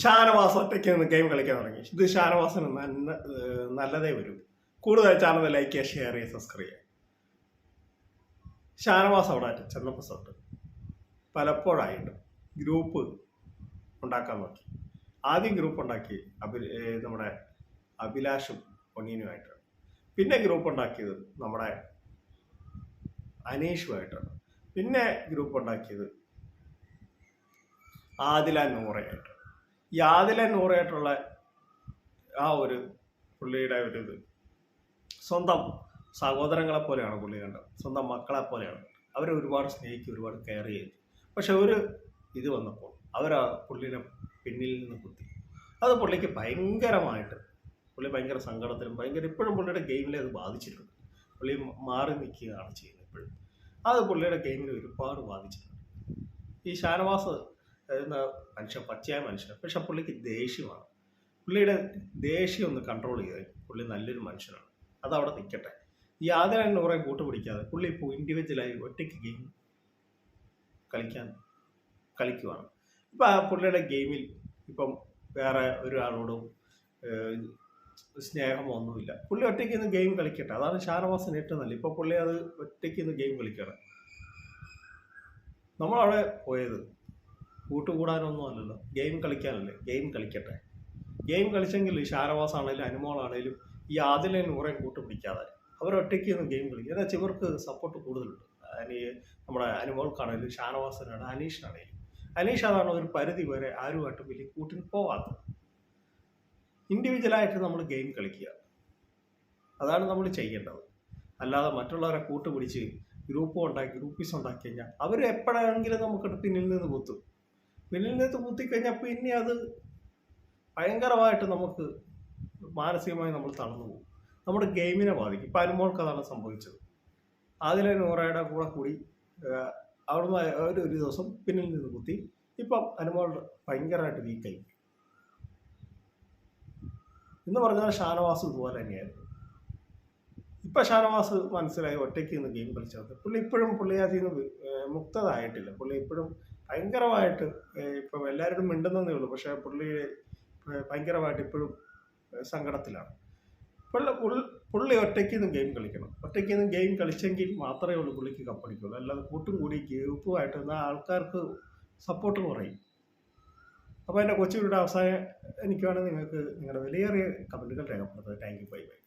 ഷാനവാസ് ഒറ്റയ്ക്ക് നിന്ന് ഗെയിം കളിക്കാൻ തുടങ്ങി. ഇത് ഷാനവാസിന് നല്ല നല്ലതേ വരും. കൂടുതൽ ചാനൽ ലൈക്ക് ചെയ്യുക ഷെയർ ചെയ്യുക സബ്സ്ക്രൈബ് ചെയ്യുക ഷാനവാസ് അവിടെ ചെന്നപ്പോൾ സത്ത് പലപ്പോഴായിട്ട് ഗ്രൂപ്പ് ഉണ്ടാക്കാൻ നോക്കി. ആദ്യം ഗ്രൂപ്പ് ഉണ്ടാക്കി അഭി നമ്മുടെ അഭിലാഷും പൊന്നീനുമായിട്ടാണ് പിന്നെ ഗ്രൂപ്പ് ഉണ്ടാക്കിയത് നമ്മുടെ അനീഷുമായിട്ടാണ് പിന്നെ ഗ്രൂപ്പ് ഉണ്ടാക്കിയത് ആദില നൂറയായിട്ട് ഈ നൂറായിട്ടുള്ള ആ ഒരു പുള്ളിയുടെ ഒരു ഇത്. സ്വന്തം സഹോദരങ്ങളെ പോലെയാണ് പുള്ളി കണ്ടത്. സ്വന്തം മക്കളെ പോലെയാണ്. അവരെ ഒരുപാട് സ്നേഹിക്കും ഒരുപാട് കെയർ ചെയ്തു. പക്ഷെ ഒരു ഇത് വന്നപ്പോൾ അവർ ആ പുള്ളിനെ പിന്നിൽ നിന്ന് കുത്തി. അത് പുള്ളിക്ക് ഭയങ്കരമായിട്ട് പുള്ളി ഭയങ്കര സങ്കടത്തിലും ഭയങ്കര ഇപ്പോഴും പുള്ളിയുടെ ഗെയിമിലെ അത് ബാധിച്ചിട്ടുണ്ട്. പുള്ളി മാറി നിൽക്കുകയാണ് ചെയ്യുന്നത് ഇപ്പോഴും. അത് പുള്ളിയുടെ ഗെയിമിൽ ഒരുപാട് ബാധിച്ചിട്ടുണ്ട്. ഈ ഷാനവാസ് മനുഷ്യൻ പച്ചയായ മനുഷ്യൻ പക്ഷെ പുള്ളിക്ക് ദേഷ്യമാണ്. പുള്ളിയുടെ ദേഷ്യം ഒന്ന് കൺട്രോൾ ചെയ്ത് പുള്ളി നല്ലൊരു മനുഷ്യനാണ്. അത് അവിടെ നിൽക്കട്ടെ. ഈ ആദ്യം കുറേ കൂട്ടുപിടിക്കാതെ പുള്ളി ഇപ്പോൾ ഇൻഡിവിജ്വലായി ഒറ്റയ്ക്ക് ഗെയിം കളിക്കാൻ കളിക്കുവാണ്. ഇപ്പം ആ പുള്ളിയുടെ ഗെയിമിൽ ഇപ്പം വേറെ ഒരാളോടും സ്നേഹമോ സ്നേഹമൊന്നുമില്ല പുള്ളി ഒറ്റയ്ക്ക് ഇന്ന് ഗെയിം കളിക്കട്ടെ. അതാണ് ഷാനവാസിന് ഏറ്റവും നല്ല ഇപ്പോൾ പുള്ളി അത് ഒറ്റയ്ക്ക് ഇന്ന് ഗെയിം കളിക്കണം നമ്മളവിടെ പോയത് കൂട്ടുകൂടാനൊന്നും അല്ലല്ലോ. ഗെയിം കളിക്കാനല്ലേ? ഗെയിം കളിക്കട്ടെ. ഗെയിം കളിച്ചെങ്കിൽ ഷാരവാസ് ആണെങ്കിലും അനുമോളാണെങ്കിലും ഈ ആദിലെ നൂറെ കൂട്ടുപിടിക്കാതെ അവരൊറ്റയ്ക്ക് ഒന്ന് ഗെയിം കളിക്കും. എന്താ വെച്ചാൽ ഇവർക്ക് സപ്പോർട്ട് കൂടുതലുണ്ട്. അനി നമ്മുടെ അനുമോൾക്കാണെങ്കിലും ഷാനവാസിനാണ് അനീഷിനാണെങ്കിലും അനീഷ് അതാണ് ഒരു പരിധി വരെ ആരുമായിട്ടും വലിയ കൂട്ടിന് പോവാത്തത്. ഇൻഡിവിജ്വലായിട്ട് നമ്മൾ ഗെയിം കളിക്കുക. അതാണ് നമ്മൾ ചെയ്യേണ്ടത്. അല്ലാതെ മറ്റുള്ളവരെ കൂട്ടുപിടിച്ച് ഗ്രൂപ്പ് ഉണ്ടാക്കി ഗ്രൂപ്പീസ് ഉണ്ടാക്കി കഴിഞ്ഞാൽ അവർ എപ്പോഴാണെങ്കിലും നമുക്ക് പിന്നിൽ നിന്ന് കുത്തും നിന്ന് കുത്തിക്കഴിഞ്ഞാൽ പിന്നെ അത് ഭയങ്കരമായിട്ട് നമുക്ക് മാനസികമായി നമ്മൾ തളർന്നു പോകും. നമ്മുടെ ഗെയിമിനെ ബാധിക്കും. ഇപ്പം അനുമോൾക്ക് അതാണ് സംഭവിച്ചത്. അതിലെ നൂറയുടെ കൂടെ കൂടി അവിടുന്ന് ഒരു ഒരു ദിവസം പിന്നിൽ നിന്ന് കുത്തി. ഇപ്പം അനുമോൾ ഭയങ്കരമായിട്ട് വീക്കായി. എന്ന് പറഞ്ഞാൽ ഷാനവാസ് ഇതുപോലെ തന്നെയായിരുന്നു. ഇപ്പം ഷാനവാസ് മനസ്സിലായി ഒറ്റയ്ക്ക് നിന്ന് ഗെയിം കളിച്ചത് പുള്ളി ഇപ്പോഴും പുള്ളി അതിൽ നിന്ന് മുക്തതായിട്ടില്ല പുള്ളി ഇപ്പോഴും ഭയങ്കരമായിട്ട് ഇപ്പൊ എല്ലാവരോടും മിണ്ടുന്നതേ ഉള്ളൂ. പക്ഷേ പുള്ളി ഭയങ്കരമായിട്ട് ഇപ്പോഴും സങ്കടത്തിലാണ്. പുള്ളി പുള്ളി- ഒറ്റയ്ക്ക് നിന്നും ഗെയിം കളിക്കണം. ഒറ്റയ്ക്ക് നിന്നും ഗെയിം കളിച്ചെങ്കിൽ മാത്രമേ ഉള്ളൂ പുള്ളിക്ക് കപ്പടിക്കുള്ളൂ. അല്ലാതെ കൂട്ടും കൂടി ഗ്രൂപ്പുമായിട്ട് എന്നാൽ ആൾക്കാർക്ക് സപ്പോർട്ട് കുറയും അപ്പോൾ എന്റെ കൊച്ചുകൂടെ അവസാനം എനിക്ക് വേണമെങ്കിൽ നിങ്ങൾക്ക് നിങ്ങളുടെ വിലയേറിയ കമന്റുകൾ രേഖപ്പെടുത്തുക താങ്ക് യു. Bye bye.